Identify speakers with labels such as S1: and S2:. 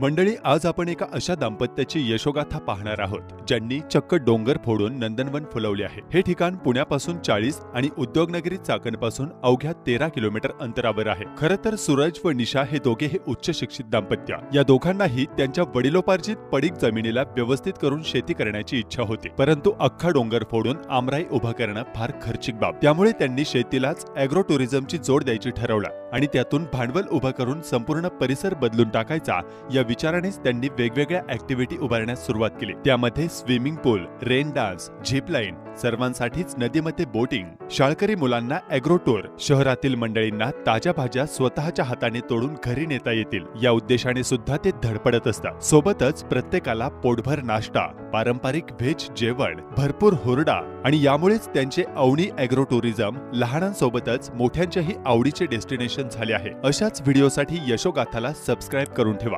S1: मंडळी आज आपण एका अशा दाम्पत्याची यशोगाथा पाहणार आहोत ज्यांनी चक्क डोंगर फोडून नंदनवन फुलवले आहे. हे ठिकाण पुण्यापासून चाळीस आणि उद्योगनगरी चाकणपासून अवघ्या तेरा किलोमीटर अंतरावर आहे. खरं तर सूरज व निशा हे दोघे हे उच्च शिक्षित दाम्पत्य. या दोघांनाही त्यांच्या वडिलोपार्जित पडीक जमिनीला व्यवस्थित करून शेती करण्याची इच्छा होती. परंतु अख्खा डोंगर फोडून आमराई उभा करणं फार खर्चिक बाब. त्यामुळे त्यांनी शेतीलाच अॅग्रो टुरिझमची जोड द्यायची ठरवलं आणि त्यातून भांडवल उभं करून संपूर्ण परिसर बदलून टाकायचा या विचारानेच त्यांनी वेगवेगळ्या ऍक्टिव्हिटी उभारण्यास सुरुवात केली. त्यामध्ये swimming pool rain dance zip line सर्वांसाठीच नदीमध्ये बोटिंग शाळकरी मुलांना अॅग्रो टूर शहरातील मंडळींना ताज्या भाज्या स्वतःच्या हाताने तोडून घरी नेता येतील. या उद्देशाने सुद्धा ते धडपडत असतात. सोबतच प्रत्येकाला पोटभर नाश्ता पारंपरिक व्हेज जेवण भरपूर हुरडा आणि यामुळेच त्यांचे अवनी अॅग्रो टुरिझम लहानांसोबतच मोठ्यांच्याही आवडीचे डेस्टिनेशन झाले आहे. अशाच व्हिडिओसाठी यशोगाथाला सबस्क्राईब करून ठेवा.